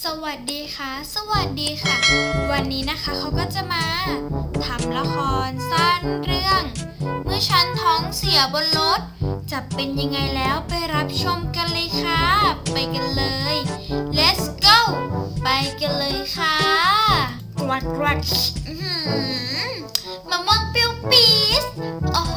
สวัสดีค่ะ สวัสดีค่ะ วันนี้นะคะเขาก็จะมาทำละครสั้นเรื่อง เมื่อฉันท้องเสียบนรถจะเป็นยังไงแล้วไปรับชมกันเลยค่ะ ไปกันเลย let's go ไปกันเลยค่ะกวัดกวัดมะม่วงเปรี้ยวปี๊ดโอ้โห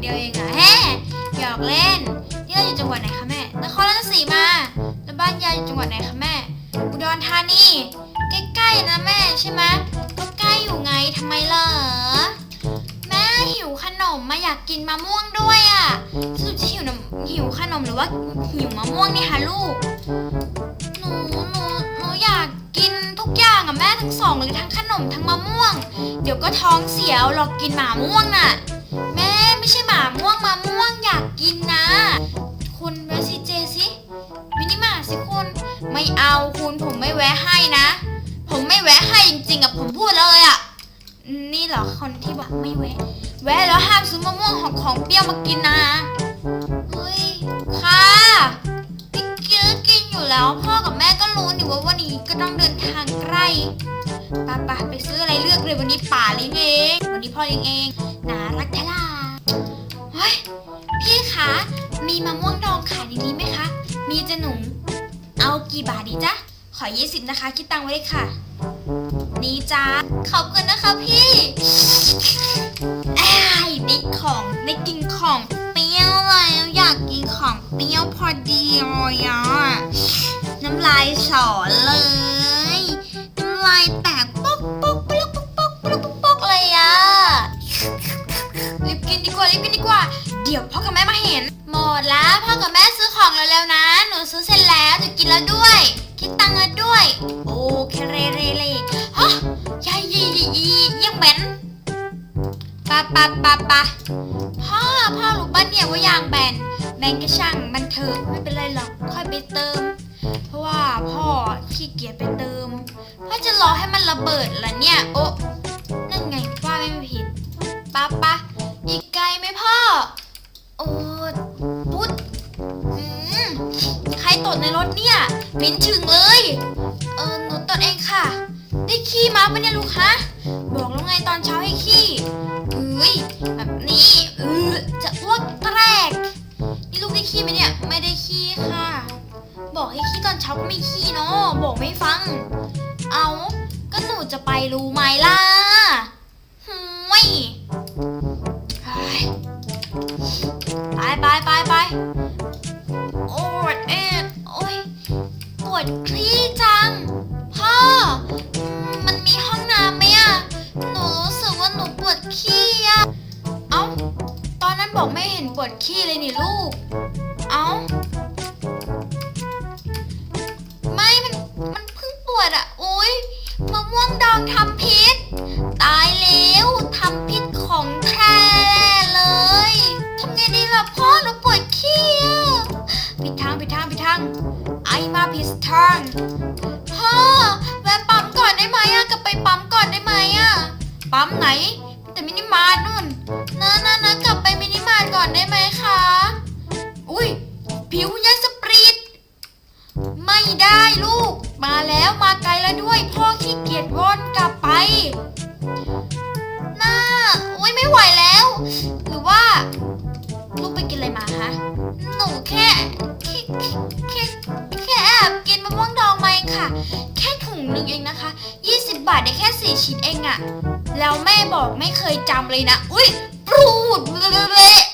เดียวเองอะแฮ่หยอกเล่น นี่เราอยู่จังหวัดไหนคะแม่ นครราชสีมา แล้วบ้านยายอยู่จังหวัดไหนคะแม่ อุดรธานี ใกล้ๆนะแม่ใช่ไหมก็ใกล้อยู่ไงทำไมเหรอ แม่หิวขนมมาอยากกินมะม่วงด้วยอะ่ะสรุปจะหิวน้ำหิวขนมหรือว่าหิวมะม่วงเนี่ยคะลูก หนูหนูหนูอยากกินทุกอย่างอะแม่ทั้งสองเลยทั้งขนมทั้งมะม่วง เดี๋ยวก็ท้องเสียวหรอกกินหมาม่วงน่ะ แม่ไม่ใช่หมาม่วงมะม่วงอยากกินนะคุณแวะสิเจสิมินิมาสิคุณไม่เอาคุณผมไม่แวะให้นะ ผมไม่แวะให้จริงๆอะผมพูดเลยอะนี่เหรอคนที่บอกไม่แวะ แวะแล้วห้ามซื้อมะม่วงของของเปรี้ยวมากินนะเฮ้ยค่ะพี่กินก็กินอยู่แล้วพ่อกับ นี่ว่าวันนี้ก็ต้องเดินทางไกลไป้าป้าไปซื้ออะไรเลือกเลยวันนี้ป่าเลี้ยงเองวันนี้พ่อเลี้ยงเองน่ารักแท้ล่ะเฮ้ยพี่คะมีมะม่วงดองขายในนี้ไหมคะ มีจะหนุ่มเอากี่บาทดีจ๊ะขอ20นะคะ คิดตังไว้เลยค่ะ นี่จ้าขอบคุณนะคะพี่ไอ้ได้ของได้กินของเปรี้ยวแล้วอยากกินของเปรี้ยวพอดีเลยอะ น้ำลายสอเลย น้ำลายแตกป๊อกป๊อกป๊อกป๊อกป๊อกป๊อกป๊อกป๊อกเลยอะรีบกินดีกว่ารีบกินดีกว่า เดี๋ยวพ่อกับแม่มาเห็น หมดแล้วพ่อกับแม่ซื้อของเร็วๆนะ หนูซื้อเสร็จแล้วจะกินแล้วด้วย คิดตังค์แล้วด้วย โอเคเรเรเรฮะยายยียียียังเหม็นปะปะปะปะพ่อพ่อรู้ป่ะเนี่ยว่ายางแบนแบนก็ช่างมันเถอะไม่เป็นไรหรอกค่อยไปเติม เพราะว่าพ่อขี้เกียจไปเติมพ่อจะรอให้มันระเบิดเหรอเนี่ย โอะนั่นไงว่าไม่ผิดปะปะอีกไกลไหมพ่อ โอ้พุดใครตดในรถเนี่ยเหม็นฉึงเลย เออหนูตดเองค่ะ ได้ขี้มาปะเนี่ยลูกฮะบอกแล้วไงตอนเช้าให้ขี้เอ้ยแบบนี้เออจะอ้วกแตกนี่ลูกได้ขี้ไหมเนี่ย ไม่ได้ขี้ค่ะ บอกให้ขี้ตอนเช้าก็ไม่ขี้เนาะบอกไม่ฟัง เอาก็หนูจะไปรู้ไหมล่ะห่วยไปไปไปไปโอ้ยเอ็ดโอ้ยปวดคลี่จัง พ่อมมันมีห้องน้ำไหมอะหนูรู้สึกว่าหนูปวดขี้อะเอ้า ตอนนั้นบอกไม่เห็นปวดขี้เลยนี่ลูก ผิดทางผิดทางผิดทางไอมาผิดทางพ่อแวะปั๊มก่อนได้ไหมอะกลับไปปั๊มก่อนได้ไหมอะปั๊มไหน แต่มินิมาร์ทนู่นนะนะนะกลับไปมินิมาร์ทก่อนได้ไหมคะอุ้ยผิวยังสปรีดไม่ได้ลูก มาแล้วมาไกลแล้วด้วย พ่อขี้เกียจวนกลับไปน่าโอ้ยไม่ไหวแล้ว หรือว่า ลูกไปกินอะไรมาคะ หนูแค่แค่แค่แค่แอบกินมะม่วงดองมาเองค่ะ แค่ถุงหนึ่งเองนะคะ 20 บาทได้แค่ 4 ชิ้นเองอะแล้วแม่บอกไม่เคยจำเลยนะ อุ้ยปรูดเบเ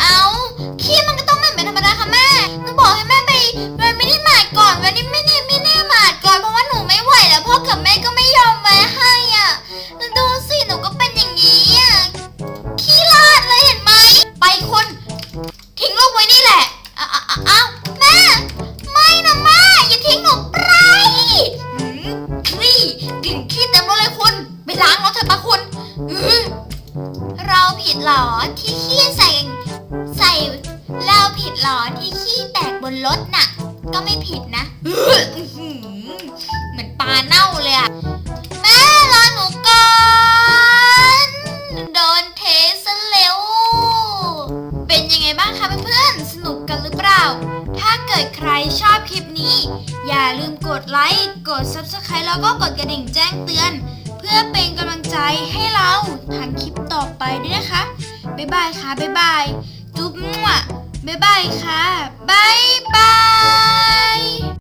เอาขี้มันก็ต้องเหม็นเป็นธรรมดาค่ะแม่หนูบอกให้แม่ไปไปไม่ได้หมาดก่อนวันนี้ไม่ได้ไม่ได้หมาดก่อนเพราะว่าหนูไม่ไหวแล้วพ่อกับแม่ก็ไม่ยอมแวะให้อะแล้วดูสิหนูก็เป็นอย่างนี้อะขี้ลาดเลยเห็นไหมไปคุณทิ้งลูกไว้นี่แหละอ้าวอ้าวแม่ไม่นะแม่อย่าทิ้งหนูไปหืมขี้กลิ่นขี้เต็มรถเลยคุณไปล้างรถเถอะปะคุณอื้อเราผิดเหรอที่ขี้ใส่ เราผิดหรอที่ขี้แตกบนรถน่ะ ก็ไม่ผิดนะเหมือนปลาเน่าเลยอะแม่รอหนูก่อนโดนเทซะแล้ว เป็นยังไงบ้างคะเพื่อนๆ สนุกกันหรือเปล่า ถ้าเกิดใครชอบคลิปนี้ อย่าลืมกดไลค์ กด Subscribe แล้วก็กดกระดิ่งแจ้งเตือน เพื่อเป็นกำลังใจให้เราทำคลิปต่อไปด้วยนะคะ บ๊ายบายค่ะ บ๊ายบาย จุ๊บมั่วบ๊ายบายค่ะ บ๊ายบาย